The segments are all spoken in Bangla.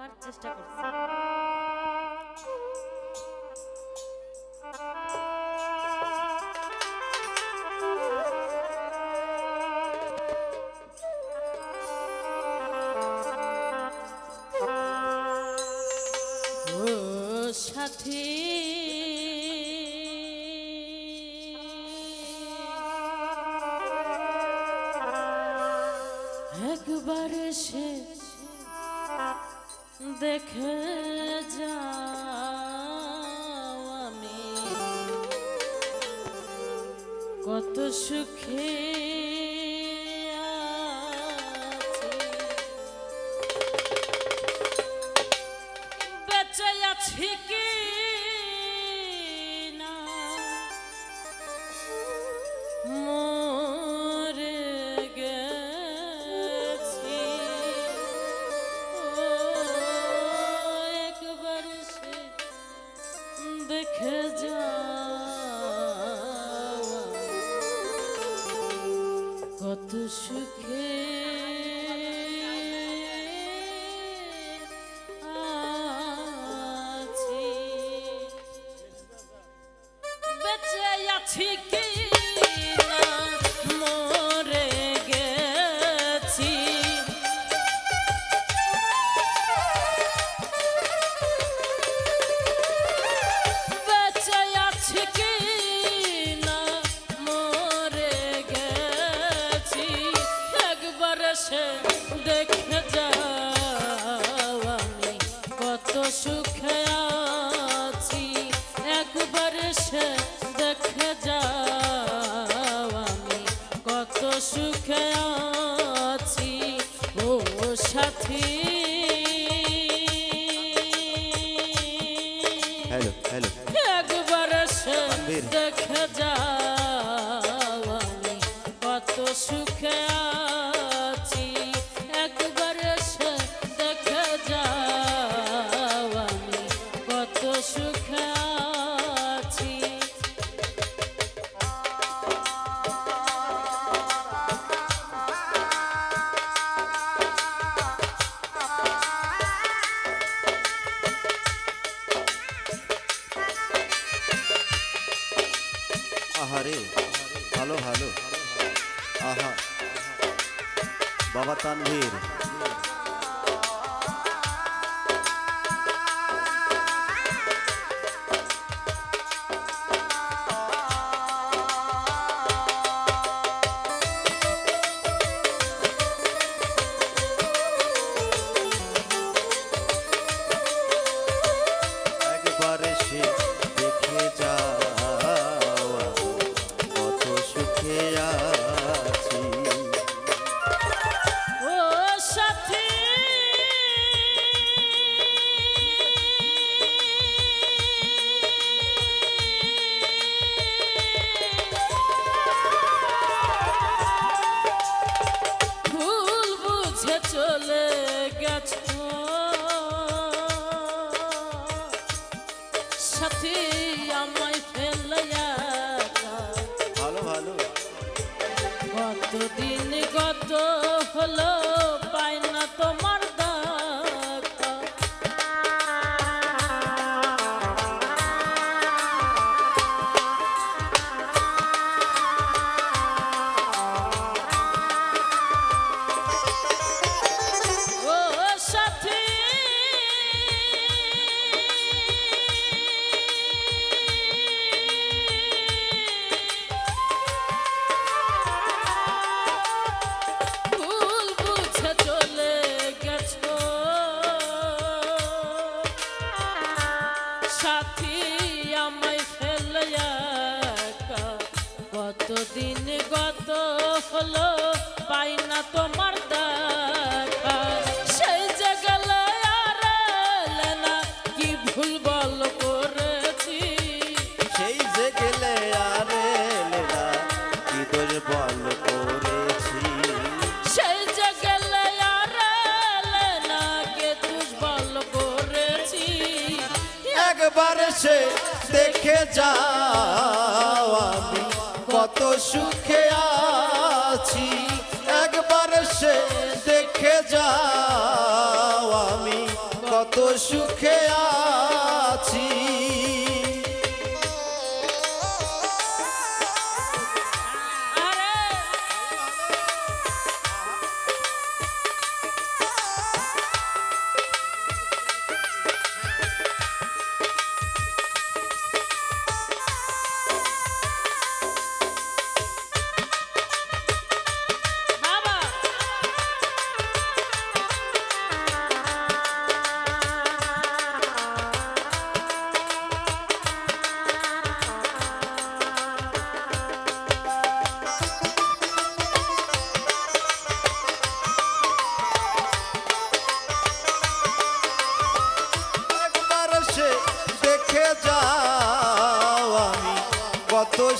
গাওয়ার চেষ্টা করছি। একবার সে দেখে যাও আমি। কত সুখে দেখে যাও কত সুখে ำที চলে গেছ সাথী আমায় ফেলাইয়া ভালো ভালো। কতদিন গত হলো? হলো পাই না তোমার দেখা। সেই যে গেলে আর না কি ভুল বল করেছি? সেই যে গেলে আর না কি তোর বল করেছি? সেই যে গেলে আর না কে দুর্বল করেছি? একবার সে দেখে আমি কত সুখে আছি একবার সে দেখে যাও আমি কত সুখে আছি।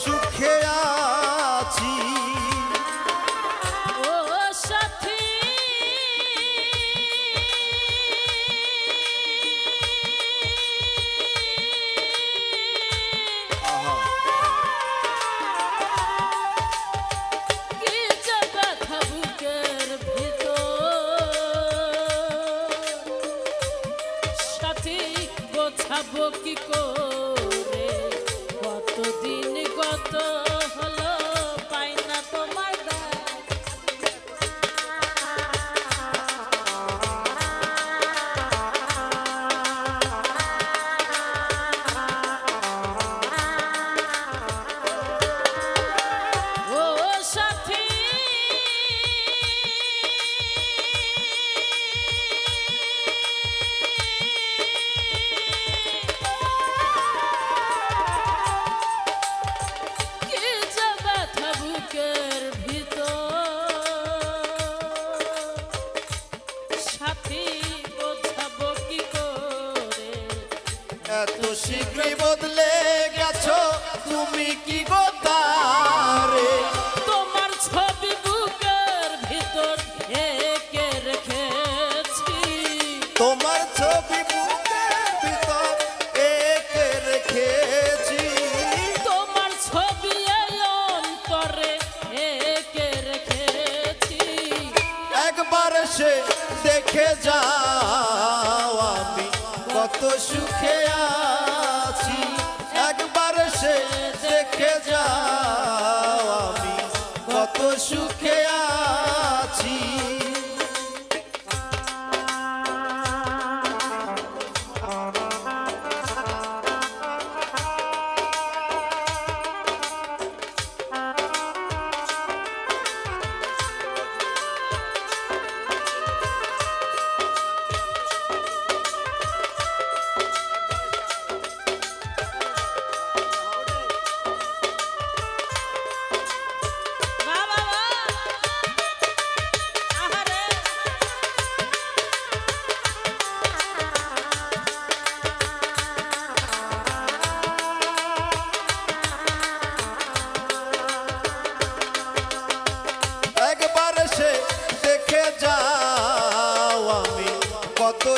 সুখে আছি। ও সাথী। সাথী গোছাবো কি করে? বদলে গেছো তুমি কি গো তারে? তোমার ছবি বুকের ভিতর একে রেখেছি। তোমার ছবি বুকের ভিতর একে রেখেছি। তোমার ছবি অন্তরে একে রেখেছি। একবার সে দেখে যাও আমি কত সুখে আছি দেখে যাও আমি কত সুখে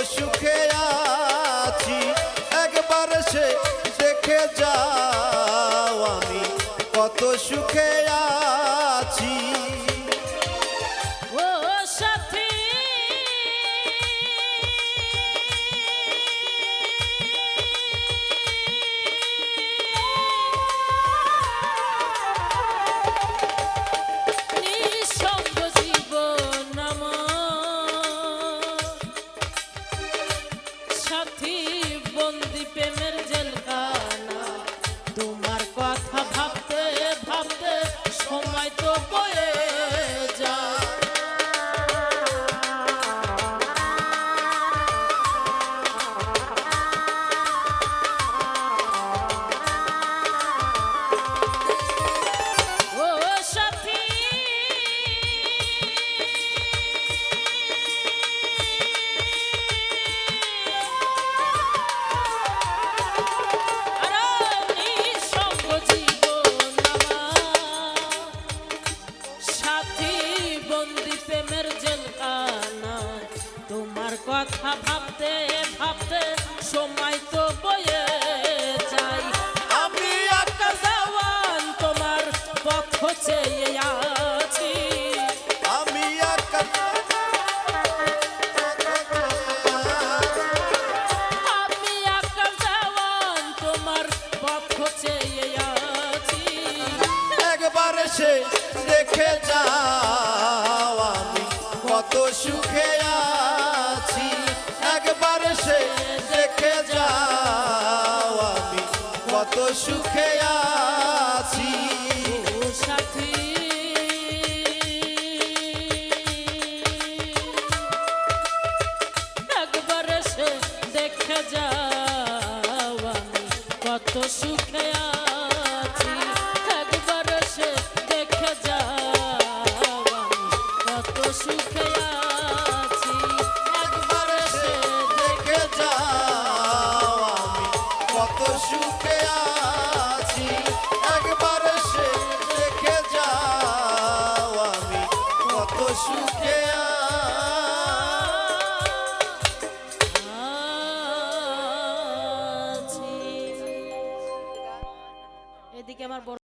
সুখে আছি একবার সে দেখে যাও আমি কত সুখে বন্দি প্রেমের তোমার কথা ভাবতে ভাবতে সময় তো বয়ে যাই আমি একটা জওয়ান, তোমার পথ চেয়ে আছি। আমি আমি একটা জওয়ান, তোমার পথ চেয়ে আছি। একবার সে দেখে যা। কত সুখে আছি। একবার সে দেখে যাও আমি কত সুখে আছি। সাথী।